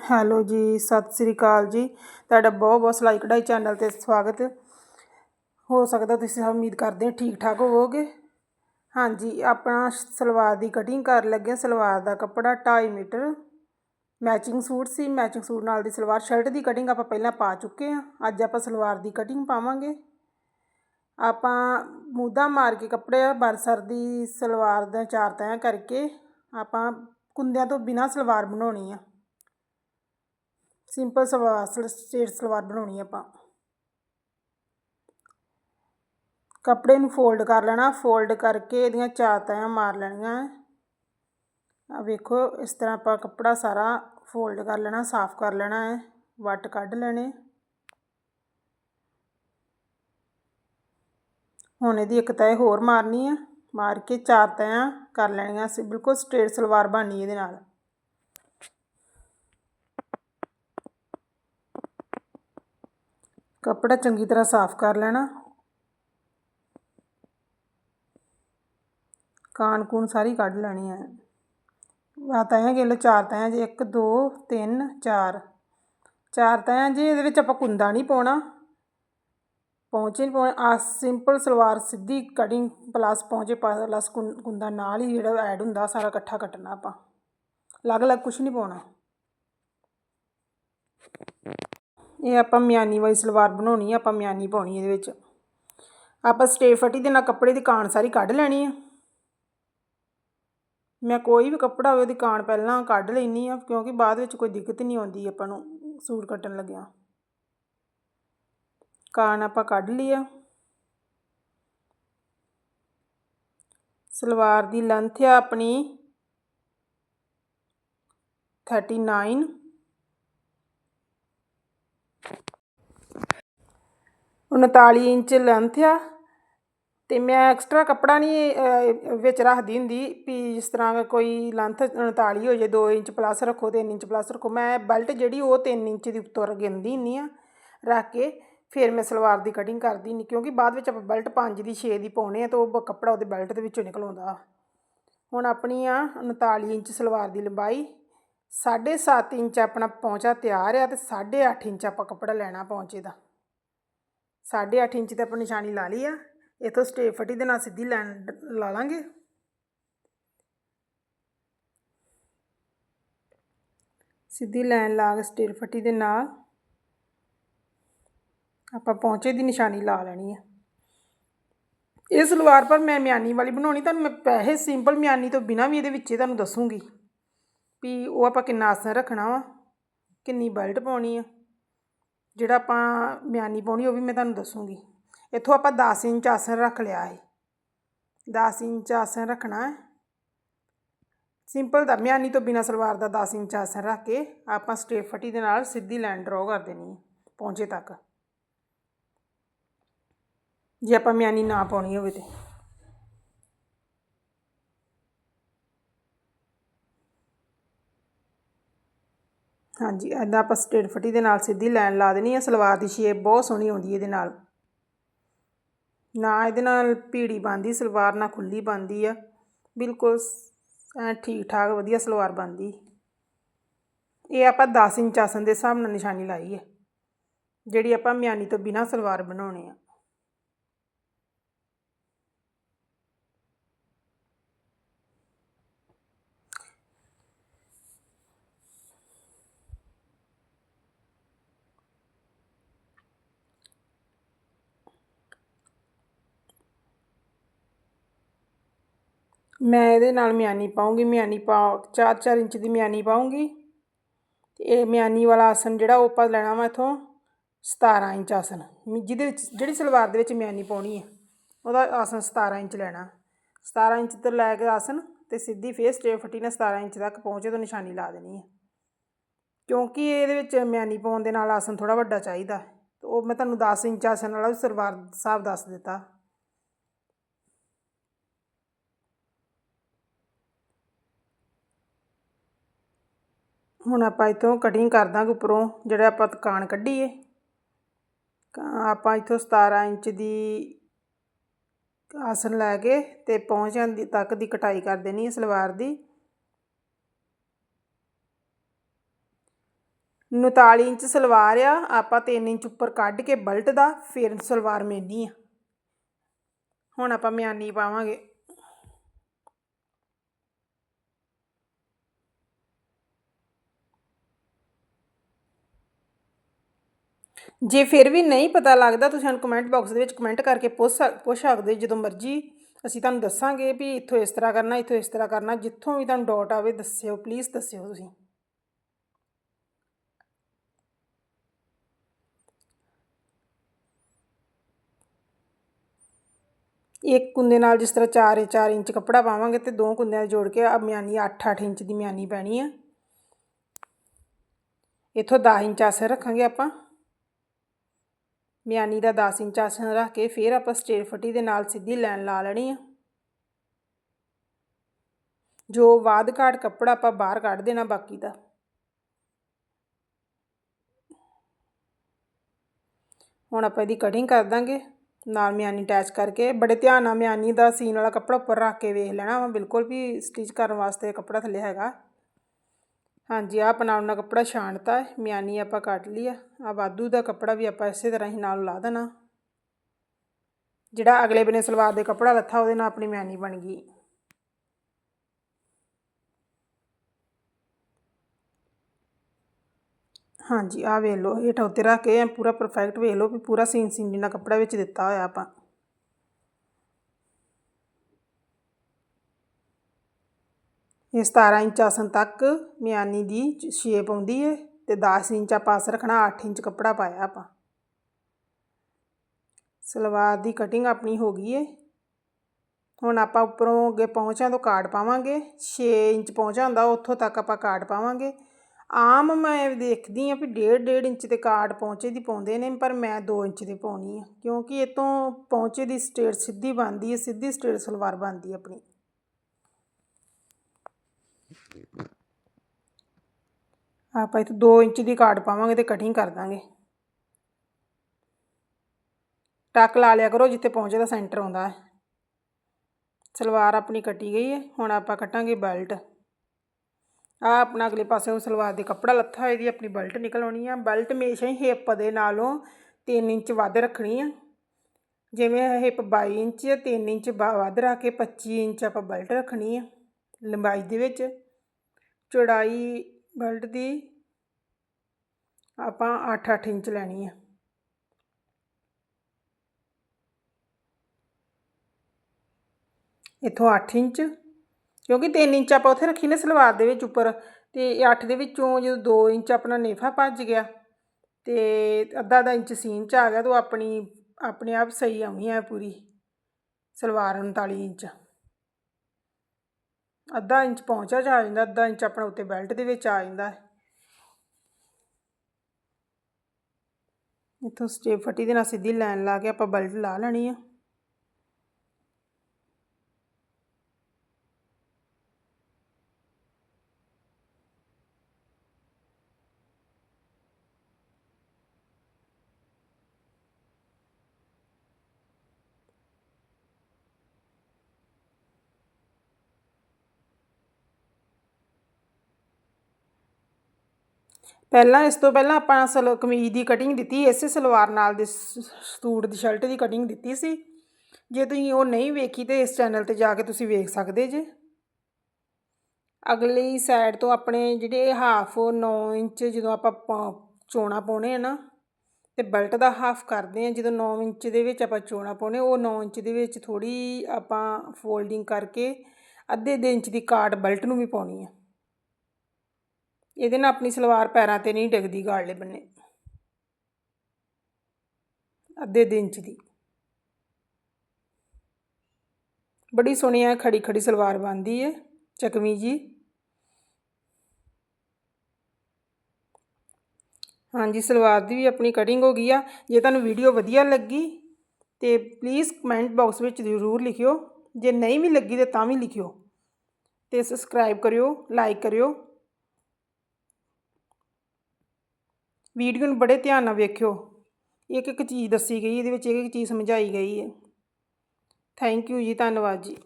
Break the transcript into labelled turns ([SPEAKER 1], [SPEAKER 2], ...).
[SPEAKER 1] Hello ਜੀ, ਸਤਿ ਸ੍ਰੀ ਅਕਾਲ ਜੀ। ਤੁਹਾਡਾ ਬਹੁਤ ਬਹੁਤ ਸਿਲਾਈ ਕਢਾਈ ਚੈਨਲ ਤੇ ਸਵਾਗਤ। ਹੋ ਸਕਦਾ ਤੁਸੀਂ ਉਮੀਦ ਕਰਦੇ ਹਾਂ ਠੀਕ ਠਾਕ ਹੋਵੋਗੇ। ਹਾਂਜੀ, ਆਪਣਾ ਸਲਵਾਰ ਦੀ ਕਟਿੰਗ ਕਰਨ ਲੱਗੇ ਸਲਵਾਰ ਦਾ ਕੱਪੜਾ 2.5 ਮੀਟਰ। ਮੈਚਿੰਗ ਸੂਟ ਸੀ। ਮੈਚਿੰਗ ਸੂਟ ਨਾਲ ਦੀ ਸਲਵਾਰ ਸ਼ਰਟ ਦੀ ਕਟਿੰਗ ਆਪਾਂ ਪਹਿਲਾਂ ਪਾ ਚੁੱਕੇ ਹਾਂ। ਅੱਜ ਆਪਾਂ ਸਲਵਾਰ ਦੀ ਕਟਿੰਗ ਪਾਵਾਂਗੇ। ਆਪਾਂ ਮੂਦਾ ਮਾਰ ਕੇ ਕੱਪੜੇ ਬਰਸਰ ਦੀ ਸਲਵਾਰ ਦਾ ਚਾਰ ਤੈਅ ਕਰਕੇ ਆਪਾਂ ਕੁੰਦਿਆਂ ਤੋਂ ਬਿਨਾ ਸਲਵਾਰ ਬਣਾਉਣੀ ਆ। ਸਿੰਪਲ ਸਲਵਾਰ ਸਟੇਟ ਸਲਵਾਰ ਬਣਾਉਣੀ ਆਪਾਂ। ਕੱਪੜੇ ਨੂੰ ਫੋਲਡ ਕਰ ਲੈਣਾ ਫੋਲਡ ਕਰਕੇ ਇਹਦੀਆਂ ਚਾਰ ਤੈਆਂ ਮਾਰ ਲੈਣੀਆਂ। ਆ ਵੇਖੋ, ਇਸ ਤਰ੍ਹਾਂ ਆਪਾਂ ਕੱਪੜਾ ਸਾਰਾ ਫੋਲਡ ਕਰ ਲੈਣਾ, ਸਾਫ਼ ਕਰ ਲੈਣਾ ਹੈ, ਵੱਟ ਕੱਢ ਲੈਣੇ। ਹੁਣ ਇਹਦੀ ਇੱਕ ਤੈ ਹੋਰ ਮਾਰਨੀ ਆ, ਮਾਰ ਕੇ ਚਾਰ ਤੈਆਂ ਕਰ ਲੈਣੀਆਂ ਸੀ, ਬਿਲਕੁਲ ਸਟ੍ਰੇਟ ਸਲਵਾਰ ਬਣਨੀ ਇਹਦੇ ਨਾਲ। ਕੱਪੜਾ ਚੰਗੀ ਤਰ੍ਹਾਂ ਸਾਫ਼ ਕਰ ਲੈਣਾ। ਕਾਨ ਕੂਣ ਸਾਰੀ ਕੱਢ ਲੈਣੀ ਹੈ। ਆ ਤਾਂਆਂ ਗਿਣ ਲਓ, ਚਾਰ ਤਾਂਆਂ ਜੀ 1 2 3 4 ਚਾਰ ਤਾਂਆਂ ਜੀ, ਇਹਦੇ ਵਿੱਚ ਆਪਾਂ ਕੁੰਦਾ ਨਹੀਂ ਪਾਉਣਾ। ਪਹੁੰਚੇ ਨਹੀਂ ਪਾਉਣਾ। ਆ ਸਿੰਪਲ ਸਲਵਾਰ ਸਿੱਧੀ ਕਟਿੰਗ ਪਲੱਸ ਪਹੁੰਚੇ ਪਲੱਸ ਕੁੰਦਾ ਨਾਲ ਹੀ ਜਿਹੜਾ ਐਡ ਹੁੰਦਾ ਸਾਰਾ ਇਕੱਠਾ ਕੱਟਣਾ ਆਪਾਂ। ਅਲੱਗ-ਅਲੱਗ ਕੁਝ ਨਹੀਂ ਪਾਉਣਾ। ਇਹ ਆਪਾਂ ਮਿਆਨੀ ਵਾਲੀ ਸਲਵਾਰ ਬਣਾਉਣੀ ਆ, ਆਪਾਂ ਮਿਆਨੀ ਪਾਉਣੀ ਇਹਦੇ ਵਿੱਚ। ਆਪਾਂ ਸਟੇਫਟੀ ਦੇ ਨਾਲ ਕੱਪੜੇ ਦੀ ਕਾਣ ਸਾਰੀ ਕੱਢ ਲੈਣੀ ਆ। ਮੈਂ ਕੋਈ ਵੀ ਕੱਪੜਾ ਹੋਵੇ ਉਹਦੀ ਕਾਣ ਪਹਿਲਾਂ ਕੱਢ ਲੈਣੀ ਆ, ਕਿਉਂਕਿ ਬਾਅਦ ਵਿੱਚ ਕੋਈ ਦਿੱਕਤ ਨਹੀਂ ਆਉਂਦੀ ਆਪਾਂ ਨੂੰ ਸੂਟ ਕੱਟਣ ਲੱਗਿਆ। ਕਾਣ ਆਪਾਂ ਕੱਢ ਲਈ ਆ। ਸਲਵਾਰ ਦੀ ਲੈਂਥ ਆ ਆਪਣੀ 39 39 ਇੰਚ ਲੈਂਥ ਆ। ਅਤੇ ਮੈਂ ਐਕਸਟਰਾ ਕੱਪੜਾ ਨਹੀਂ ਵਿੱਚ ਰੱਖਦੀ ਹੁੰਦੀ ਵੀ ਜਿਸ ਤਰ੍ਹਾਂ ਕੋਈ ਲੈਂਥ 39 ਹੋ ਜੇ 2 ਇੰਚ ਪਲੱਸ ਰੱਖੋ 3 ਇੰਚ ਪਲੱਸ ਰੱਖੋ, ਮੈਂ ਬੈਲਟ ਜਿਹੜੀ ਉਹ 3 ਇੰਚ ਦੀ ਉੱਤੋਂ ਗਿਣਦੀ ਹੁੰਦੀ ਆ, ਰੱਖ ਕੇ ਫਿਰ ਮੈਂ ਸਲਵਾਰ ਦੀ ਕਟਿੰਗ ਕਰਦੀ ਹੁੰਦੀ, ਕਿਉਂਕਿ ਬਾਅਦ ਵਿੱਚ ਆਪਾਂ ਬੈਲਟ 5 ਦੀ 6 ਦੀ ਪਾਉਣੇ ਆ, ਤਾਂ ਉਹ ਕੱਪੜਾ ਉਹਦੇ ਬੈਲਟ ਦੇ ਵਿੱਚੋਂ ਨਿਕਲ ਆਉਂਦਾ ਹੁਣ ਆਪਣੀ ਆ 39 ਇੰਚ ਸਲਵਾਰ ਦੀ ਲੰਬਾਈ 7.5 ਇੰਚ ਆਪਣਾ ਪਹੁੰਚਾ ਤਿਆਰ ਆ, ਤੇ 8.5 ਇੰਚ ਆਪਾਂ ਕੱਪੜਾ ਲੈਣਾ ਪਹੁੰਚੇ ਦਾ। 8.5 ਇੰਚ ਤੇ ਆਪਾਂ ਨਿਸ਼ਾਨੀ ਲਾ ਲਈ ਆ। ਇਥੋਂ ਸਟੇਪ ਫਟੀ ਦੇ ਨਾਲ ਸਿੱਧੀ ਲਾਈਨ ਲਾ ਲਾਂਗੇ। ਸਿੱਧੀ ਲਾਈਨ ਲਾ ਕੇ ਸਟੇਪ ਫਟੀ ਦੇ ਨਾਲ ਆਪਾਂ ਪਹੁੰਚੇ ਦੀ ਨਿਸ਼ਾਨੀ ਲਾ ਲੈਣੀ ਆ। ਇਹ ਸਲਵਾਰ ਪਰ ਮੈਂ ਮਿਆਨੀ ਵਾਲੀ ਬਣਾਉਣੀ, ਤੁਹਾਨੂੰ ਮੈਂ ਪੈਸੇ ਸਿੰਪਲ ਮਿਆਨੀ ਤੋਂ ਬਿਨਾ ਵੀ ਇਹਦੇ ਵਿੱਚ ਤੁਹਾਨੂੰ ਦੱਸੂਗੀ ਵੀ ਉਹ ਆਪਾਂ ਕਿੰਨਾ ਆਸਨ ਰੱਖਣਾ ਵਾ, ਕਿੰਨੀ ਬੈਲਟ ਪਾਉਣੀ ਆ। ਜਿਹੜਾ ਆਪਾਂ ਮਿਆਨੀ ਪਾਉਣੀ, ਉਹ ਵੀ ਮੈਂ ਤੁਹਾਨੂੰ ਦੱਸੂਗੀ। ਇੱਥੋਂ ਆਪਾਂ 10 ਇੰਚ ਆਸਨ ਰੱਖ ਲਿਆ ਹੈ 10 ਇੰਚ ਆਸਣ ਰੱਖਣਾ ਹੈ ਸਿੰਪਲ ਦਾ ਮਿਆਨੀ ਤੋਂ ਬਿਨਾ ਸਲਵਾਰ ਦਾ 10 ਇੰਚ ਆਸਨ ਰੱਖ ਕੇ ਆਪਾਂ ਸਟੇਪ ਫਟੀ ਦੇ ਨਾਲ ਸਿੱਧੀ ਲਾਈਨ ਡਰਾ ਕਰ ਦੇਣੀ ਹੈ ਪਹੁੰਚੇ ਤੱਕ। ਜੇ ਆਪਾਂ ਮਿਆਨੀ ਨਾ ਪਾਉਣੀ ਹੋਵੇ ਤੇ। ਹਾਂਜੀ ਐਦਾਂ ਆਪਾਂ ਸਟੇਟ ਫਟੀ ਦੇ ਨਾਲ ਸਿੱਧੀ ਲਾਈਨ ਲਾ ਦੇਣੀ ਹੈ ਸਲਵਾਰ ਦੀ ਸ਼ੇਪ ਬਹੁਤ ਸੋਹਣੀ ਆਉਂਦੀ ਇਹਦੇ ਨਾਲ। ਨਾ ਇਹਦੇ ਨਾਲ ਪੀੜੀ ਬੰਦੀ ਸਲਵਾਰ ਨਾ ਖੁੱਲੀ ਬੰਦੀ ਆ। ਬਿਲਕੁਲ ਐ ਠੀਕ ਠਾਕ ਵਧੀਆ ਸਲਵਾਰ ਬੰਦੀ ਇਹ ਆਪਾਂ 10 ਇੰਚ ਆਸਨ ਦੇ ਹਿਸਾਬ ਨਾਲ ਨਿਸ਼ਾਨੀ ਲਾਈ ਹੈ ਜਿਹੜੀ ਆਪਾਂ ਮਿਆਨੀ ਤੋਂ ਬਿਨਾ ਸਲਵਾਰ ਬਣਾਉਣੇ ਆ। ਮੈਂ ਇਹਦੇ ਨਾਲ ਮਿਆਨੀ ਪਾਉਂਗੀ, ਮਿਆਨੀ ਪਾ 4-4 ਇੰਚ ਦੀ ਮਿਆਨੀ ਪਾਉਂਗੀ। ਤੇ ਇਹ ਮਿਆਨੀ ਵਾਲਾ ਆਸਨ ਜਿਹੜਾ ਉਹ ਆਪਾਂ ਲੈਣਾ ਵਾ ਇਥੋਂ 17 ਇੰਚ ਆਸਨ ਜਿਹਦੇ ਵਿੱਚ, ਜਿਹੜੀ ਸਲਵਾਰ ਦੇ ਵਿੱਚ ਮਿਆਨੀ ਪਾਉਣੀ ਹੈ ਉਹਦਾ ਆਸਨ 17 ਇੰਚ ਲੈਣਾ। 17 ਇੰਚ ਤੋਂ ਲੈ ਕੇ ਆਸਨ ਤੇ ਸਿੱਧੀ ਫੇਸ ਸਟੇਪ ਫੱਟੀ ਨਾਲ 17 ਇੰਚ ਤੱਕ ਪਹੁੰਚੇ ਤੋਂ ਨਿਸ਼ਾਨੀ ਲਾ ਦੇਣੀ ਹੈ ਕਿਉਂਕਿ ਇਹਦੇ ਵਿੱਚ ਮਿਆਨੀ ਪਾਉਣ ਦੇ ਨਾਲ ਆਸਨ ਥੋੜਾ ਵੱਡਾ ਚਾਹੀਦਾ। ਤੇ ਉਹ ਮੈਂ ਤੁਹਾਨੂੰ 10 ਇੰਚ ਆਸਨ ਵਾਲਾ ਸਲਵਾਰ ਹਿਸਾਬ ਦੱਸ ਦਿੱਤਾ। ਹੁਣ ਆਪਾਂ ਇਥੋਂ ਕਟਿੰਗ ਕਰ ਦਾਂਗੇ ਉੱਪਰੋਂ, ਜਿਹੜਾ ਆਪਾਂ ਕਾਣ ਕੱਢੀਏ। ਆਪਾਂ ਇਥੋਂ 17 ਇੰਚ ਦੀ ਆਸਨ ਲੈ ਕੇ ਤੇ ਪਹੁੰਚਣ ਦੀ, ਤੱਕ ਦੀ ਕਟਾਈ ਕਰ ਦੇਣੀ ਹੈ ਸਲਵਾਰ ਦੀ। 39 ਇੰਚ ਸਲਵਾਰ ਆ, ਆਪਾਂ 3 ਇੰਚ ਉੱਪਰ ਕੱਢ ਕੇ ਬਲਟ ਦਾ, ਫਿਰ ਸਲਵਾਰ ਮੇਨੀ ਆ। ਹੁਣ ਆਪਾਂ ਮਿਆਨੀ ਪਾਵਾਂਗੇ। ਜੇ ਫਿਰ ਵੀ ਨਹੀਂ ਪਤਾ ਲੱਗਦਾ, ਤੁਸੀਂ ਸਾਨੂੰ ਕਮੈਂਟ ਬਾਕਸ ਦੇ ਵਿੱਚ ਕਮੈਂਟ ਕਰਕੇ ਪੁੱਛ ਸਕ- ਪੁੱਛ ਸਕਦੇ ਜਦੋਂ ਮਰਜ਼ੀ। ਅਸੀਂ ਤੁਹਾਨੂੰ ਦੱਸਾਂਗੇ ਵੀ ਇੱਥੋਂ ਇਸ ਤਰ੍ਹਾਂ ਕਰਨਾ, ਇੱਥੋਂ ਇਸ ਤਰ੍ਹਾਂ ਕਰਨਾ। ਜਿੱਥੋਂ ਵੀ ਤੁਹਾਨੂੰ ਡਾਊਟ ਆਵੇ, ਦੱਸਿਓ ਪਲੀਜ਼ ਦੱਸਿਓ ਤੁਸੀਂ। ਇੱਕ ਕੁੰਦੇ ਨਾਲ ਜਿਸ ਤਰ੍ਹਾਂ 4 4 ਇੰਚ ਕੱਪੜਾ ਪਾਵਾਂਗੇ ਤੇ ਦੋ ਕੁੰਦਿਆਂ ਜੋੜ ਕੇ ਆ ਮਿਆਨੀ 8 8 ਇੰਚ ਦੀ ਮਿਆਨੀ ਪੈਣੀ ਆ। ਇੱਥੋਂ 10 ਇੰਚ ਆਸਰ ਰੱਖਾਂਗੇ ਆਪਾਂ। ਮਿਆਨੀ ਦਾ 10 ਇੰਚ ਆਸਣ ਰੱਖ ਕੇ ਫਿਰ ਆਪਾਂ ਸਟੇਟ ਫੱਟੀ ਦੇ ਨਾਲ ਸਿੱਧੀ ਲਾਈਨ ਲਾ ਲੈਣੀ ਆ। ਜੋ ਬਾਅਦ ਘਾਟ ਕੱਪੜਾ ਆਪਾਂ ਬਾਹਰ ਕੱਢ ਦੇਣਾ ਬਾਕੀ ਦਾ। ਹੁਣ ਆਪਾਂ ਇਹਦੀ ਕਟਿੰਗ ਕਰ ਦਾਂਗੇ। ਨਾਲ ਮਿਆਨੀ ਅਟੈਚ ਕਰਕੇ ਬੜੇ ਧਿਆਨ ਨਾਲ ਮਿਆਨੀ ਦਾ ਸੀਨ ਵਾਲਾ ਕੱਪੜਾ ਉੱਪਰ ਰੱਖ ਕੇ ਵੇਖ ਲੈਣਾ ਵਾ। ਬਿਲਕੁਲ ਵੀ ਸਟਿਚ ਕਰਨ ਵਾਸਤੇ ਕੱਪੜਾ ਥੱਲੇ ਹੈਗਾ। ਹਾਂਜੀ ਆ ਆਪਣਾ ਉਹਨਾਂ ਕੱਪੜਾ ਛਾਣਤਾ ਹੈ, ਮਿਆਨੀ ਆਪਾਂ ਕੱਟ ਲਈ ਆ। ਵਾਧੂ ਦਾ ਕੱਪੜਾ ਵੀ ਆਪਾਂ ਇਸੇ ਤਰ੍ਹਾਂ ਹੀ ਨਾਲ ਲਾ ਦੇਣਾ। ਜਿਹੜਾ ਅਗਲੇ ਬਨੇ ਸਲਵਾਰ ਦੇ ਕੱਪੜਾ ਲੱਥਾ, ਉਹਦੇ ਨਾਲ ਆਪਣੀ ਮਿਆਨੀ ਬਣ ਗਈ। ਹਾਂਜੀ ਆ ਵੇਖ ਲਓ, ਹੇਠਾਂ ਉੱਤੇ ਰੱਖ ਕੇ ਪੂਰਾ ਪਰਫੈਕਟ ਵੇਖ ਲਓ ਵੀ ਪੂਰਾ ਸੀਨ ਸੀਨ ਜਿੰਨਾ ਕੱਪੜਾ ਵਿੱਚ ਦਿੱਤਾ ਹੋਇਆ ਆਪਾਂ। ਇਹ 17 ਇੰਚ ਆਸਨ ਤੱਕ ਮਿਆਨੀ ਦੀ ਸ਼ੇਪ ਆਉਂਦੀ ਹੈ ਤੇ 10 ਇੰਚ ਆਪਾਂ ਆਸ ਰੱਖਣਾ 8 ਇੰਚ ਕੱਪੜਾ ਪਾਇਆ ਆਪਾਂ। ਸਲਵਾਰ ਦੀ ਕਟਿੰਗ ਆਪਣੀ ਹੋ ਗਈ ਹੈ ਹੁਣ ਆਪਾਂ ਉੱਪਰੋਂ ਅੱਗੇ ਪਹੁੰਚਾਂ ਤੋਂ ਕਾਰਡ ਪਾਵਾਂਗੇ 6 ਇੰਚ ਪਹੁੰਚਾ ਹੁੰਦਾ ਉੱਥੋਂ ਤੱਕ ਆਪਾਂ ਕਾਰਡ ਪਾਵਾਂਗੇ। ਆਮ ਮੈਂ ਦੇਖਦੀ ਆ ਵੀ ਡੇਢ ਡੇਢ ਇੰਚ 'ਤੇ ਕਾਰਡ ਪਹੁੰਚੇ ਦੀ ਪਾਉਂਦੇ ਨੇ, ਪਰ ਮੈਂ 2 ਇੰਚ ਦੀ ਪਾਉਣੀ ਆ, ਕਿਉਂਕਿ ਇਹ ਤੋਂ ਪਹੁੰਚੇ ਦੀ ਸਟੇਟ ਸਿੱਧੀ ਬਣਦੀ ਹੈ ਸਿੱਧੀ ਸਟੇਟ ਸਲਵਾਰ ਬਣਦੀ ਆਪਣੀ। ਆਪਾਂ ਇੱਥੇ 2 ਇੰਚ ਦੀ ਕਾਰਡ ਪਾਵਾਂਗੇ ਤੇ ਕਟਿੰਗ ਕਰ ਦਾਂਗੇ। ਟੱਕ ਲਾ ਲਿਆ ਕਰੋ ਜਿੱਥੇ ਪਹੁੰਚੇ ਦਾ ਸੈਂਟਰ ਆਉਂਦਾ ਹੈ। ਸਲਵਾਰ ਆਪਣੀ ਕੱਟੀ ਗਈ ਹੈ। ਹੁਣ ਆਪਾਂ ਕੱਟਾਂਗੇ ਬੈਲਟ। ਆ ਆਪਣਾ ਅਗਲੇ ਪਾਸੇ ਉਹ ਸਲਵਾਰ ਦੇ ਕੱਪੜਾ ਲੱਥਾ ਹੋਈ ਦੀ ਆਪਣੀ ਬੈਲਟ ਨਿਕਲ ਆਉਣੀ ਆ। ਬੈਲਟ ਹਮੇਸ਼ਾ ਹੀ ਹਿੱਪ ਦੇ ਨਾਲੋਂ 3 ਇੰਚ ਵੱਧ ਰੱਖਣੀ ਆ। ਜਿਵੇਂ ਹਿੱਪ 22 ਇੰਚ 3 ਇੰਚ ਵੱਧ ਰੱਖ ਕੇ 25 ਇੰਚ ਆਪਾਂ ਬੈਲਟ ਰੱਖਣੀ ਆ। ਲੰਬਾਈ ਦੇ ਵਿੱਚ। ਚੌੜਾਈ ਬੈਲਟ ਦੀ ਆਪਾਂ 8-8 ਇੰਚ ਲੈਣੀ ਹੈ ਇਥੋਂ 8 ਇੰਚ, ਕਿਉਂਕਿ 3 ਇੰਚ ਆਪਾਂ ਉੱਥੇ ਰੱਖੀ ਨੇ ਸਲਵਾਰ ਦੇ ਵਿੱਚ ਉੱਪਰ, ਤੇ 8 ਦੇ ਵਿੱਚੋਂ ਜਦੋਂ 2 ਇੰਚ ਆਪਣਾ ਨੇਫਾ ਭੱਜ ਗਿਆ, ਤੇ ਅੱਧਾ ਅੱਧਾ ਇੰਚ ਸੀਨ ਚ ਆ ਗਿਆ, ਤਾਂ ਆਪਣੀ, ਆਪਣੇ ਆਪ ਸਹੀ ਆਉਣੀ ਹੈ ਪੂਰੀ ਸਲਵਾਰ 39 ਇੰਚ। ਅੱਧਾ ਇੰਚ ਪਹੁੰਚਾ 'ਚ ਆ ਜਾਂਦਾ, ਅੱਧਾ ਇੰਚ ਆਪਣਾ ਉੱਤੇ ਬੈਲਟ ਦੇ ਵਿੱਚ ਆ ਜਾਂਦਾ ਹੈ। ਇਥੋਂ ਸਟੇਪ ਫੱਟੀ ਦੇ ਨਾਲ ਸਿੱਧੀ ਲਾਈਨ ਲਾ ਕੇ ਆਪਾਂ ਬੈਲਟ ਲਾ ਲੈਣੀ ਆ। ਪਹਿਲਾਂ ਇਸ ਤੋਂ ਪਹਿਲਾਂ ਆਪਾਂ ਸਲ, ਕਮੀਜ਼ ਦੀ ਕਟਿੰਗ ਦਿੱਤੀ, ਇਸੇ ਸਲਵਾਰ ਨਾਲ ਦੇ ਸੂਟ ਦੀ ਸ਼ਰਟ ਦੀ ਕਟਿੰਗ ਦਿੱਤੀ ਸੀ। ਜੇ ਤੁਸੀਂ ਉਹ ਨਹੀਂ ਵੇਖੀ ਤੇ ਇਸ ਚੈਨਲ ਤੇ ਜਾ ਕੇ ਤੁਸੀਂ ਵੇਖ ਸਕਦੇ ਜੇ। ਅਗਲੀ ਸਾਈਡ ਤੋਂ ਆਪਣੇ ਜਿਹੜੇ ਹਾਫ 9 ਇੰਚ ਜਦੋਂ ਆਪਾਂ ਚੋਣਾ ਪਾਉਣੇ ਆ ਨਾ, ਤੇ ਬੈਲਟ ਦਾ ਹਾਫ ਕਰਦੇ ਆ, ਜਦੋਂ 9 ਇੰਚ ਦੇ ਵਿੱਚ ਆਪਾਂ ਚੋਣਾ ਪਾਉਣੇ, ਉਹ 9 ਇੰਚ ਦੇ ਵਿੱਚ ਥੋੜੀ ਆਪਾਂ ਫੋਲਡਿੰਗ ਕਰਕੇ ਅੱਧੇ ਦੇ ਇੰਚ ਦੀ ਕਾਟ ਬੈਲਟ ਨੂੰ ਵੀ ਪਾਉਣੀ ਆ। ਇਹਦੇ ਨਾਲ ਆਪਣੀ ਸਲਵਾਰ ਪੈਰਾਂ ਤੇ ਨਹੀਂ ਡਿੱਗਦੀ ਗਾੜਲੇ ਬੰਨੇ। ਅੱਧੇ ਦਿਨ 'ਚ ਦੀ। ਬੜੀ ਸੋਹਣੀ ਆ ਖੜੀ ਖੜੀ ਸਲਵਾਰ ਬਣਦੀ ਹੈ ਚਕਵੀ ਜੀ। ਹਾਂਜੀ, ਸਲਵਾਰ ਦੀ ਵੀ ਆਪਣੀ ਕਟਿੰਗ ਹੋ ਗਈ ਆ। ਜੇ ਤੁਹਾਨੂੰ ਵੀਡੀਓ ਵਧੀਆ ਲੱਗੀ ਤੇ ਪਲੀਜ਼ ਕਮੈਂਟ ਬਾਕਸ ਵਿੱਚ ਜ਼ਰੂਰ ਲਿਖਿਓ। ਜੇ ਨਹੀਂ ਵੀ ਲੱਗੀ ਤੇ ਤਾਂ ਵੀ ਲਿਖਿਓ। ਤੇ ਸਬਸਕ੍ਰਾਈਬ ਕਰਿਓ ਲਾਈਕ ਕਰਿਓ। ਵੀਡੀਓ ਨੂੰ ਬੜੇ ਧਿਆਨ ਨਾਲ ਵੇਖਿਓ। ਇੱਕ ਇੱਕ ਚੀਜ਼ ਦੱਸੀ ਗਈ, ਇਹਦੇ ਵਿੱਚ ਇੱਕ ਇੱਕ ਚੀਜ਼ ਸਮਝਾਈ ਗਈ ਹੈ। ਥੈਂਕ ਯੂ ਜੀ, ਧੰਨਵਾਦ ਜੀ।